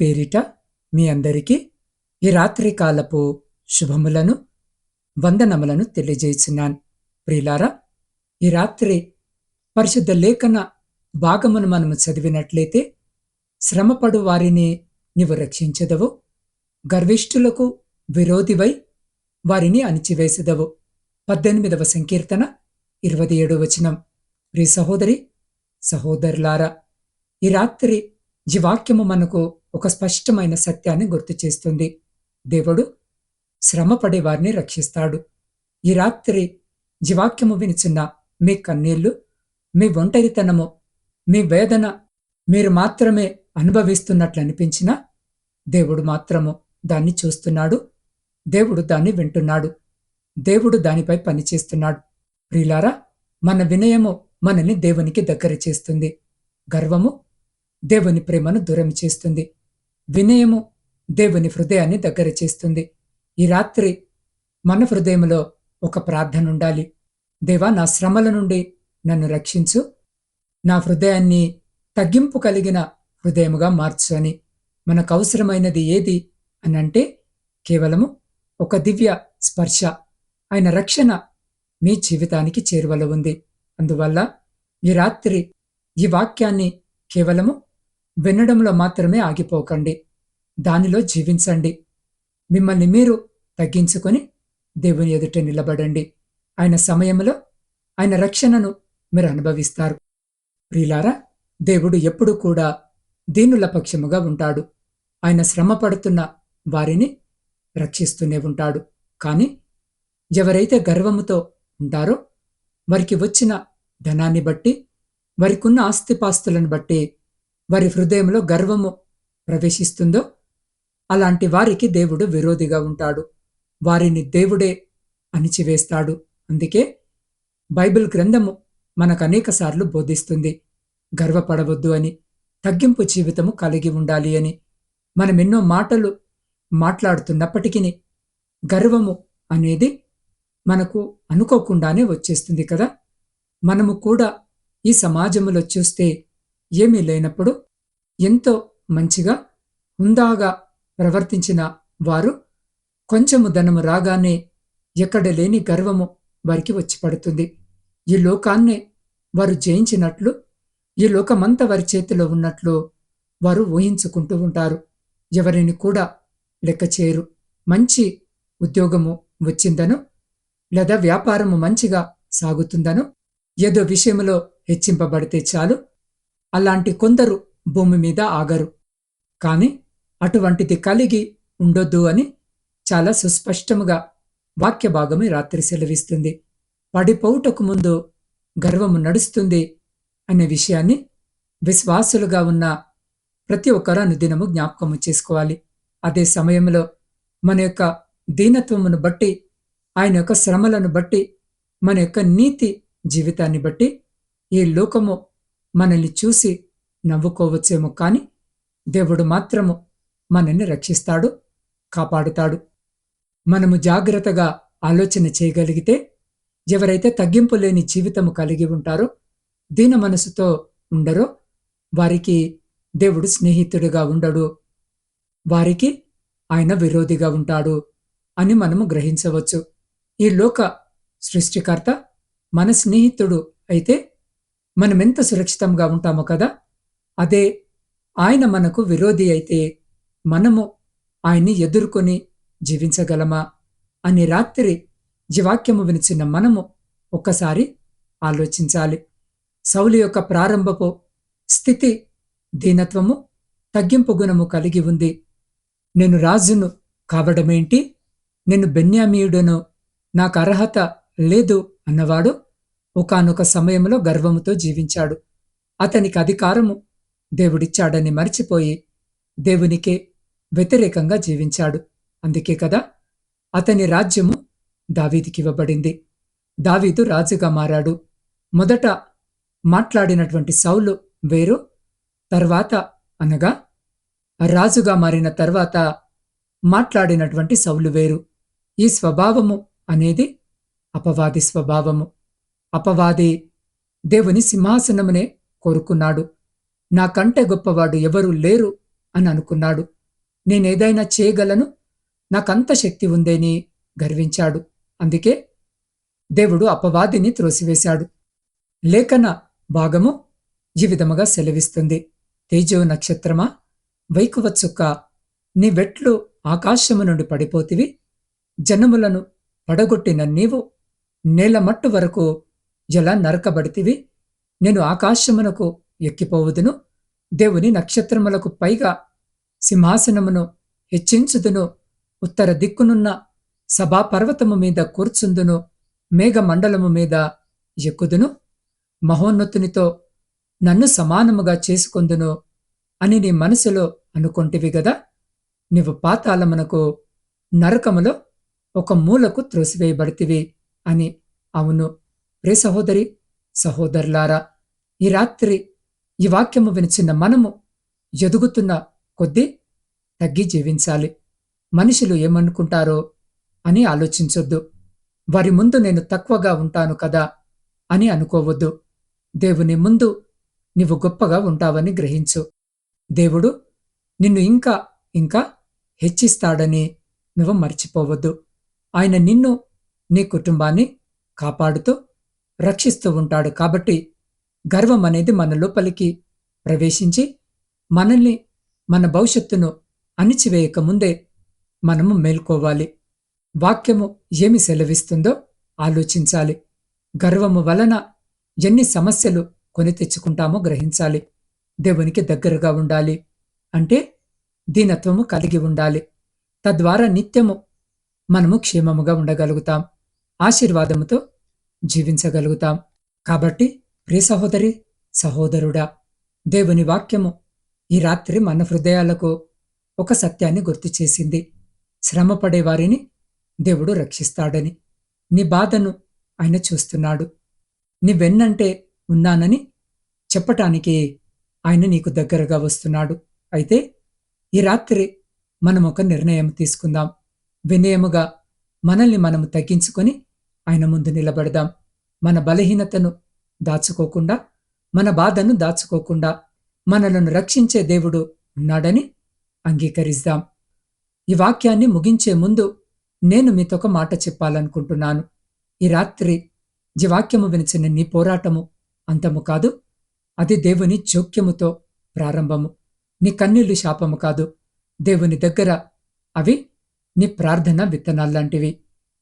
పేరిట మీ అందరికీ ఈ రాత్రి కాలపు శుభములను వందనములను తెలియజేస్తున్నాను ప్రియులారా ఈ రాత్రి పరిశుద్ధ లేఖన భాగమును మనము చదివినట్లయితే శ్రమపడు వారిని నీవు రక్షించదవు గర్విష్ఠులకు విరోధివై వారిని అణిచివేసెదవు. పద్దెనిమిదవ సంకీర్తన ఇరవై ఏడు వచనం. ప్రియ సహోదరి సహోదరులారా ఈ రాత్రి ఈ వాక్యము మనకు ఒక స్పష్టమైన సత్యాన్ని గుర్తు చేస్తుంది. దేవుడు శ్రమపడే వారిని రక్షిస్తాడు. ఈ రాత్రి ఈ వాక్యము వినిచున్న మీ కన్నీళ్ళు మీ ఒంటరితనము మీ వేదన మీరు మాత్రమే అనుభవిస్తున్నట్లు అనిపించినా దేవుడు మాత్రము దాన్ని చూస్తున్నాడు. దేవుడు దాన్ని వింటున్నాడు. దేవుడు దానిపై పనిచేస్తున్నాడు ప్రియులారా మన వినయము మనల్ని దేవునికి దగ్గర చేస్తుంది. గర్వము దేవుని ప్రేమను దూరం చేస్తుంది. వినయము దేవుని హృదయాన్ని దగ్గర చేస్తుంది. ఈ రాత్రి మన హృదయంలో ఒక ప్రార్థన ఉండాలి. దేవా నా శ్రమల నుండి నన్ను రక్షించు. నా హృదయాన్ని తగ్గింపు కలిగిన హృదయముగా మార్చు అని. మనకు అవసరమైనది ఏది అని అంటే కేవలము ఒక దివ్య స్పర్శ. ఆయన రక్షణ మీ జీవితానికి చేరువల ఉంది. అందువల్ల ఈ రాత్రి ఈ వాక్యాన్ని కేవలము వినడంలో మాత్రమే ఆగిపోకండి. దానిలో జీవించండి. మిమ్మల్ని మీరు తగ్గించుకొని దేవుని ఎదుట నిలబడండి. ఆయన సమయంలో ఆయన రక్షణను మీరు అనుభవిస్తారు. ప్రిలారా దేవుడు ఎప్పుడు కూడా దీనుల పక్షముగా ఉంటాడు. ఆయన శ్రమ పడుతున్న వారిని రక్షిస్తూనే ఉంటాడు. కానీ ఎవరైతే గర్వముతో ఉంటారో వారికి వచ్చిన ధనాన్ని బట్టి వారికున్న ఆస్తిపాస్తులను బట్టి వారి హృదయంలో గర్వము ప్రవేశిస్తుందో అలాంటి వారికి దేవుడు విరోధిగా ఉంటాడు. వారిని దేవుడే అణిచివేస్తాడు. అందుకే బైబిల్ గ్రంథము మనకు అనేకసార్లు బోధిస్తుంది. గర్వపడవద్దు అని తగ్గింపు జీవితము కలిగి ఉండాలి అని మనం ఎన్నో మాటలు మాట్లాడుతున్నప్పటికీ గర్వము అనేది మనకు అనుకోకుండానే వచ్చేస్తుంది కదా. మనము కూడా ఈ సమాజంలో చూస్తే ఏమీ లేనప్పుడు ఎంతో మంచిగా హుందాగా ప్రవర్తించిన వారు కొంచెము ధనము రాగానే ఎక్కడ లేని గర్వము వారికి వచ్చి పడుతుంది. ఈ లోకాన్నే వారు జయించినట్లు ఈ లోకమంతా వారి చేతిలో ఉన్నట్లు వారు ఊహించుకుంటూ ఉంటారు. ఎవరిని కూడా లెక్క చేయరు. మంచి ఉద్యోగము వచ్చిందను లేదా వ్యాపారము మంచిగా సాగుతుందను ఏదో విషయంలో హెచ్చింపబడితే చాలు. అలాంటి కొందరు భూమి మీద ఆగరు. కాని అటువంటిది కలిగి ఉండొద్దు అని చాలా సుస్పష్టముగా వాక్య భాగమే రాత్రి సెలవిస్తుంది. పడిపోవుటకు ముందు గర్వము నడుస్తుంది అనే విషయాన్ని విశ్వాసులుగా ఉన్న ప్రతి ఒక్కరు అనుదినము జ్ఞాపకము చేసుకోవాలి. అదే సమయంలో మన యొక్క దీనత్వమును బట్టి ఆయన యొక్క శ్రమలను బట్టి మన యొక్క నీతి జీవితాన్ని బట్టి ఈ లోకము మనల్ని చూసి నవ్వుకోవచ్చేమో కానీ దేవుడు మాత్రము మనల్ని రక్షిస్తాడు కాపాడుతాడు. మనము జాగ్రత్తగా ఆలోచన చేయగలిగితే ఎవరైతే తగ్గింపు లేని జీవితము కలిగి ఉంటారో దీన మనసుతో ఉండరో వారికి దేవుడు స్నేహితుడిగా ఉండడు. వారికి ఆయన విరోధిగా ఉంటాడు అని మనము గ్రహించవచ్చు. ఈ లోక సృష్టికర్త మన స్నేహితుడు అయితే మనమెంత సురక్షితంగా ఉంటామో కదా అదే ఆయన మనకు విరోధి అయితే మనము ఆయన్ని ఎదుర్కొని జీవించగలమా అని రాత్రి జీవాక్యము వినిచిన మనము ఒక్కసారి ఆలోచించాలి. సౌలు యొక్క ప్రారంభపు స్థితి దీనత్వము తగ్గింపు గుణము కలిగి ఉంది. నేను రాజును కావడమేంటి? నేను బెన్యామీయుడును నాకు అర్హత లేదు అన్నవాడు ఒకనొక సమయంలో గర్వముతో జీవించాడు. అతనికి అధికారము దేవుడిచ్చాడని మరిచిపోయి దేవునికే వ్యతిరేకంగా జీవించాడు. అందుకే కదా అతని రాజ్యము దావీదికివ్వబడింది. దావీదు రాజుగా మారాడు. మొదట మాట్లాడినటువంటి సౌలు వేరు తర్వాత అనగా రాజుగా మారిన తర్వాత మాట్లాడినటువంటి సౌలు వేరు. ఈ స్వభావము అనేది అపవాది స్వభావము. అపవాది దేవుని సింహాసనమునే కోరుకున్నాడు. నాకంటే గొప్పవాడు ఎవరూ లేరు అని అనుకున్నాడు. నేనేదైనా చేయగలను? నాకంత శక్తి ఉందేని గర్వించాడు. అందుకే దేవుడు అపవాదిని త్రోసివేశాడు. లేఖన భాగము ఈ విధముగా సెలవిస్తుంది. తేజో నక్షత్రమా వైకువచ్చుక్క నీ వెట్లు ఆకాశము నుండి పడిపోతివి. జనములను పడగొట్టిన నీవు నేలమట్టు వరకు ఎలా నరకబడితివి? నేను ఆకాశమునకు ఎక్కిపోవుదును దేవుని నక్షత్రములకు పైగా సింహాసనమును హెచ్చించుదును ఉత్తర దిక్కునున్న సభాపర్వతము మీద కూర్చుందును మేఘమండలము మీద ఎక్కుదును మహోన్నతునితో నన్ను సమానముగా చేసుకొందును అని నీ మనసులో అనుకొంటివి గదా? నీవు పాతాళమునకు నరకములో ఒక మూలకు త్రోసివేయబడితివి అని అవును. ప్రే సహోదరి సహోదరులారా ఈ రాత్రి ఈ వాక్యము వినిచిన మనము ఎదుగుతున్న కొద్దీ తగ్గి జీవించాలి. మనుషులు ఏమనుకుంటారో అని ఆలోచించొద్దు. వారి ముందు నేను తక్కువగా ఉంటాను కదా అని అనుకోవద్దు. దేవుని ముందు నీవు గొప్పగా ఉంటావని గ్రహించు. దేవుడు నిన్ను ఇంకా ఇంకా హెచ్చిస్తాడని నువ్వు మర్చిపోవద్దు. ఆయన నిన్ను నీ కుటుంబాన్ని కాపాడుతూ రక్షిస్తూ ఉంటాడు. కాబట్టి గర్వం అనేది మన లోపలికి ప్రవేశించి మనల్ని మన భవిష్యత్తును అణిచివేయక ముందే మనము మేల్కోవాలి. వాక్యము ఏమి సెలవిస్తుందో ఆలోచించాలి. గర్వము వలన ఎన్ని సమస్యలు కొని తెచ్చుకుంటామో గ్రహించాలి. దేవునికి దగ్గరగా ఉండాలి. అంటే దీనత్వము కలిగి ఉండాలి. తద్వారా నిత్యము మనము క్షేమముగా ఉండగలుగుతాం. ఆశీర్వాదముతో జీవించగలుగుతాం. కాబట్టి ప్రియ సహోదరి సహోదరుడా దేవుని వాక్యము ఈ రాత్రి మన హృదయాలకు ఒక సత్యాన్ని గుర్తు చేసింది. శ్రమపడే వారిని దేవుడు రక్షిస్తాడని నీ బాధను ఆయన చూస్తున్నాడు. నీ వెన్నంటే ఉన్నానని చెప్పటానికి ఆయన నీకు దగ్గరగా వస్తున్నాడు. అయితే ఈ రాత్రి మనం ఒక నిర్ణయం తీసుకుందాం. వినయముగా మనల్ని మనము తగ్గించుకొని ఆయన ముందు నిలబడదాం. మన బలహీనతను దాచుకోకుండా మన బాధను దాచుకోకుండా మనలను రక్షించే దేవుడు ఉన్నాడని అంగీకరిద్దాం ఈ వాక్యాన్ని ముగించే ముందు నేను మీతో ఒక మాట చెప్పాలనుకుంటున్నాను. ఈ రాత్రి ఈ వాక్యము వినిచిన నీ పోరాటము అంతము కాదు అది దేవుని జోక్యముతో ప్రారంభము. నీ కన్నీళ్ళు శాపము కాదు దేవుని దగ్గర అవి నీ ప్రార్థన విత్తనాల్లాంటివి.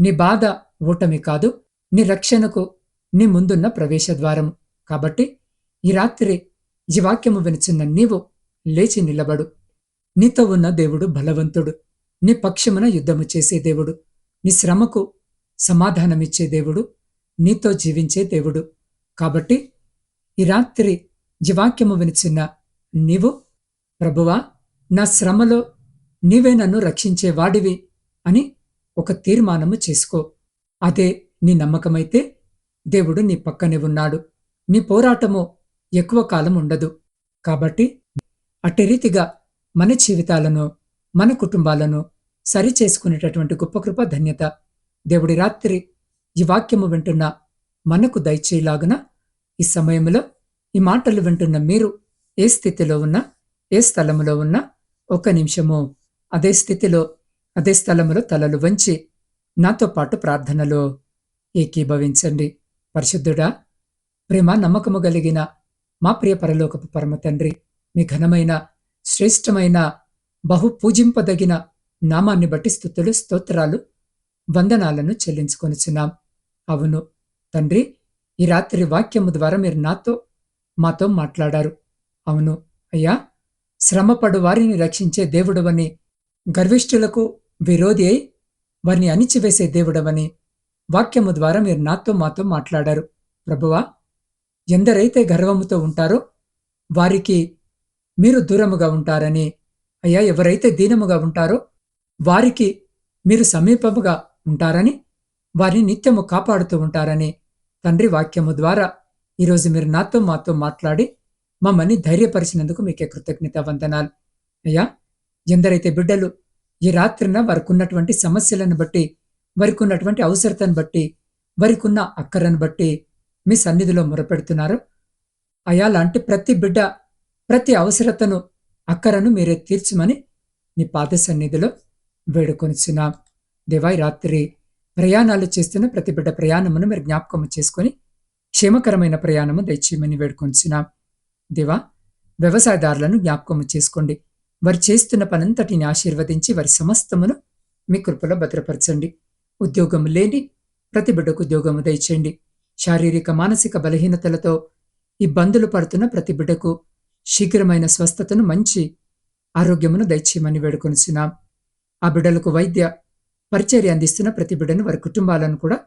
నీ బాధ ఓటమి కాదు నీ రక్షణకు నీ ముందున్న ప్రవేశద్వారము కాబట్టి ఈ రాత్రి ఈ వాక్యము వినిచిన్న నీవు లేచి నిలబడు. నీతో ఉన్న దేవుడు బలవంతుడు. నీ పక్షమున యుద్ధము చేసే దేవుడు. నీ శ్రమకు సమాధానమిచ్చే దేవుడు. నీతో జీవించే దేవుడు. కాబట్టి ఈ రాత్రి ఈ వాక్యము నీవు ప్రభువా నా శ్రమలో నీవే నన్ను రక్షించే వాడివి అని ఒక తీర్మానము చేసుకో. అదే నీ నమ్మకమైతే దేవుడు నీ పక్కనే ఉన్నాడు. నీ పోరాటము ఎక్కువ కాలం ఉండదు. కాబట్టి అట్టి రీతిగా మన జీవితాలను మన కుటుంబాలను సరిచేసుకునేటటువంటి గొప్ప కృప ధన్యత దేవుడి రాత్రి ఈ వాక్యము వింటున్న మనకు దయచేయలాగున ఈ సమయంలో ఈ మాటలు వింటున్న మీరు ఏ స్థితిలో ఉన్నా ఏ స్థలములో ఉన్నా ఒక నిమిషము అదే స్థితిలో అదే స్థలములో తలలు వంచి నాతో పాటు ప్రార్థనలో ఏకీభవించండి. పరిశుద్ధుడా ప్రేమ నమ్మకము కలిగిన మా ప్రియ పరలోకపు పరమ తండ్రి మీ ఘనమైన శ్రేష్టమైన బహు పూజింపదగిన నామాన్ని బట్టి స్థుతులు స్తోత్రాలు వందనాలను చెల్లించుకొనిచున్నాం. అవును తండ్రి ఈ రాత్రి వాక్యము ద్వారా మీరు నాతో మాతో మాట్లాడారు. అవును అయ్యా శ్రమపడు వారిని రక్షించే దేవుడవని గర్విష్ఠులకు విరోధి అయి వారిని అణిచివేసే దేవుడవని వాక్యము ద్వారా మీరు నాతో మాతో మాట్లాడారు. ప్రభువా ఎందరైతే గర్వముతో ఉంటారో వారికి మీరు దూరముగా ఉంటారని అయ్యా ఎవరైతే దీనముగా ఉంటారో వారికి మీరు సమీపముగా ఉంటారని వారిని నిత్యము కాపాడుతూ ఉంటారని తండ్రి వాక్యము ద్వారా ఈరోజు మీరు నాతో మాతో మాట్లాడి మమ్మల్ని ధైర్యపరిచినందుకు మీకే కృతజ్ఞత వందనాలు అయ్యా ఎందరైతే బిడ్డలు ఈ రాత్రిన వారికున్నటువంటి సమస్యలను బట్టి వరికున్నటువంటి అవసరతను బట్టి వరికున్న అక్కరను బట్టి మీ సన్నిధిలో మొరపెడుతున్నారు. అయా లాంటి ప్రతి బిడ్డ ప్రతి అవసరతను అక్కరను మీరే తీర్చమని నీ పాద సన్నిధిలో వేడుకొనిచున్నాం. దేవాయి రాత్రి ప్రయాణాలు చేస్తున్న ప్రతి బిడ్డ ప్రయాణమును మీరు జ్ఞాపకం చేసుకొని క్షేమకరమైన ప్రయాణము దయచేయమని వేడుకొంచున్నాం దేవా వ్యవసాయదారులను జ్ఞాపకం చేసుకోండి. వారు చేస్తున్న పనంతటిని ఆశీర్వదించి వారి సమస్తమును మీ కృపలో భద్రపరచండి. ఉద్యోగం లేని ప్రతి బిడ్డకు ఉద్యోగము దయచేయండి. శారీరక మానసిక బలహీనతలతో ఇబ్బందులు పడుతున్న ప్రతి బిడ్డకు శీఘ్రమైన స్వస్థతను మంచి ఆరోగ్యమును దయచేయమని వేడుకొనిచున్నాం. ఆ బిడ్డలకు వైద్య పరిచర్య అందిస్తున్న ప్రతి బిడ్డను వారి కుటుంబాలను కూడా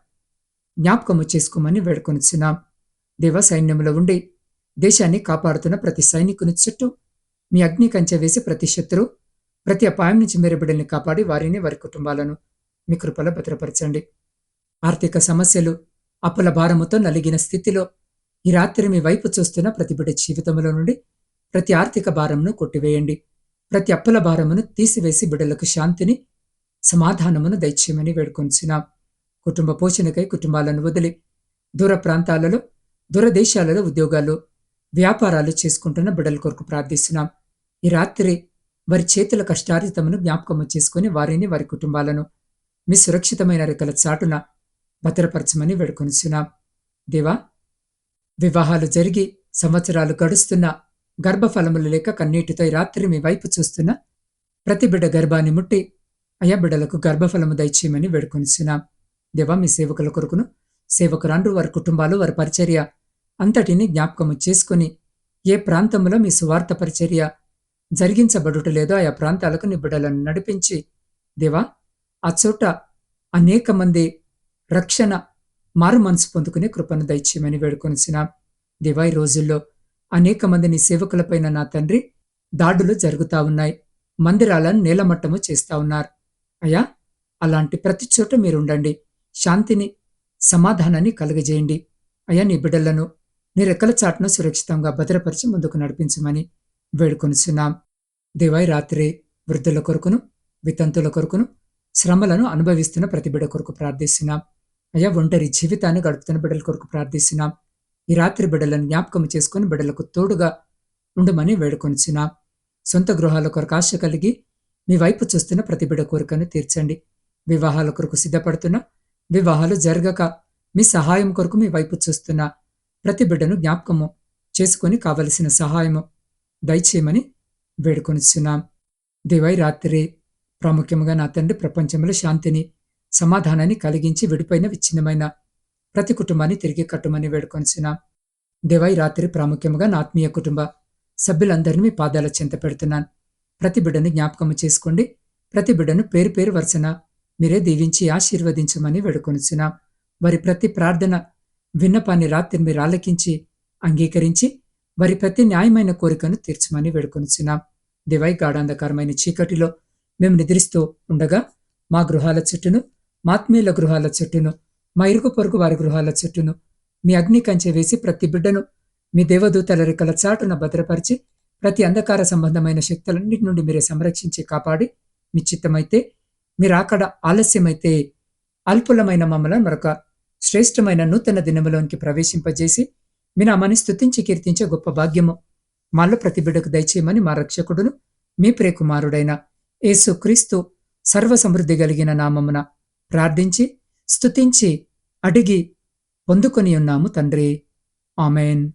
జ్ఞాపకము చేసుకోమని వేడుకొనిచున్నాం. దేవ సైన్యంలో ఉండి దేశాన్ని కాపాడుతున్న ప్రతి సైనికుని చుట్టూ మీ అగ్ని కంచె వేసి ప్రతి శత్రు ప్రతి అపాయం నుంచి మీరు బిడ్డల్ని కాపాడి వారిని వారి కుటుంబాలను మీ కృపలో భద్రపరచండి. ఆర్థిక సమస్యలు అప్పుల భారముతో నలిగిన స్థితిలో ఈ రాత్రి మీ వైపు చూస్తున్న ప్రతి బిడ్డ జీవితంలో నుండి ప్రతి ఆర్థిక భారమును కొట్టివేయండి. ప్రతి అప్పుల భారమును తీసివేసి బిడ్డలకు శాంతిని సమాధానమును దయచేయమని వేడుకొంచున్నాం. కుటుంబ పోషణకై కుటుంబాలను వదిలి దూర ప్రాంతాలలో దూరదేశాలలో ఉద్యోగాలు వ్యాపారాలు చేసుకుంటున్న బిడ్డల కొరకు ప్రార్థిస్తున్నాం. ఈ రాత్రి వారి చేతుల కష్టార్జితమును జ్ఞాపకము చేసుకుని వారిని వారి కుటుంబాలను మీ సురక్షితమైన రెక్కల చాటున భద్రపరచమని వేడుకొనిచున్నాం. దేవా వివాహాలు జరిగి సంవత్సరాలు గడుస్తున్న గర్భఫలములు లేక కన్నీటితో రాత్రి మీ వైపు చూస్తున్న ప్రతి బిడ్డ గర్భాన్ని ముట్టి అయా బిడ్డలకు గర్భఫలము దయచేయమని వేడుకొనిచున్నాం. దేవా మీ సేవకుల కొరకును సేవకురాండ్రు వారి కుటుంబాలు వారి పరిచర్య అంతటిని జ్ఞాపకము చేసుకుని ఏ ప్రాంతంలో మీ సువార్త పరిచర్య జరిగించబడుట లేదో ఆయా ప్రాంతాలకు నీ బిడ్డలను నడిపించి దేవా ఆ చోట అనేక మంది రక్షణ మారు మనసు పొందుకునే కృపను దయచేయమని వేడుకొనిసిన దేవా ఈ రోజుల్లో అనేక మంది నీ సేవకులపైన నా తండ్రి దాడులు జరుగుతా ఉన్నాయి. మందిరాలను నేలమట్టము చేస్తా ఉన్నారు. అయ్యా అలాంటి ప్రతి చోట మీరుండండి. శాంతిని సమాధానాన్ని కలుగజేయండి. అయ్యా నీ బిడ్డలను నీ రెక్కల చాటును సురక్షితంగా భద్రపరిచి ముందుకు నడిపించమని వేడుకొనిచున్నాం. దేవాయి రాత్రి వృద్ధుల కొరకును వితంతుల కొరకును శ్రమలను అనుభవిస్తున్న ప్రతి బిడ్డ కొరకు ప్రార్థిస్తున్నాం. అయ్యా ఒంటరి జీవితాన్ని గడుపుతున్న బిడ్డల కొరకు ప్రార్థిస్తున్నాం. ఈ రాత్రి బిడ్డలను జ్ఞాపకం చేసుకుని బిడ్డలకు తోడుగా ఉండమని వేడుకొనిచున్నాం. సొంత గృహాల కొరకు ఆశ కలిగి మీ వైపు చూస్తున్న ప్రతి బిడ్డ కోరికను తీర్చండి. వివాహాల కొరకు సిద్ధపడుతున్న వివాహాలు జరగక మీ సహాయం కొరకు మీ వైపు చూస్తున్న ప్రతి బిడ్డను జ్ఞాపకము చేసుకొని కావలసిన సహాయము దయచేయమని వేడుకొనిచున్నాం దేవై రాత్రి ప్రాముఖ్యంగా నా తండ్రి ప్రపంచంలో శాంతిని సమాధానాన్ని కలిగించి విడిపోయిన విచ్ఛిన్నమైన ప్రతి కుటుంబాన్ని తిరిగి కట్టమని వేడుకొనిచున్నాం దేవై రాత్రి ప్రాముఖ్యంగా నా ఆత్మీయ కుటుంబ సభ్యులందరినీ మీ పాదాల చెంత పెడుతున్నాను. ప్రతి బిడ్డను జ్ఞాపకము చేసుకోండి. ప్రతి బిడ్డను పేరు పేరు వరుసన మీరే దీవించి ఆశీర్వదించమని వేడుకొనిచున్నాం వారి ప్రతి ప్రార్థన విన్నపాన్ని రాత్రి మీరు ఆలకించి అంగీకరించి వారి ప్రతి న్యాయమైన కోరికను తీర్చమని వేడుకొనిచున్నాం. దివై గాఢాంధకారమైన చీకటిలో మేము నిద్రిస్తూ ఉండగా మా గృహాల చెట్టును మాత్మీయుల గృహాల చెట్టును మా ఇరుగు పొరుగు వారి గృహాల చెట్టును మీ అగ్ని కంచె వేసి ప్రతి బిడ్డను మీ దేవదూతల రెక్కల చాటున భద్రపరిచి ప్రతి అంధకార సంబంధమైన శక్తులన్నిటి నుండి మీరే సంరక్షించి కాపాడి మీ చిత్తమైతే మీరు అక్కడ ఆలస్యమైతే అల్పులమైన మమ్మల్ని మరొక శ్రేష్టమైన నూతన దినములోనికి ప్రవేశింపజేసి మీ నామాన్ని స్తుతించి కీర్తించే గొప్ప భాగ్యము. మాలో ప్రతి బిడ్డకు దయచేయమని మా రక్షకుడును మీ ప్రియకుమారుడైన యేసు క్రీస్తు సర్వ సమృద్ధి కలిగిన నామమున ప్రార్థించి స్తుతించి అడిగి పొందుకొని ఉన్నాము తండ్రి. ఆమెన్.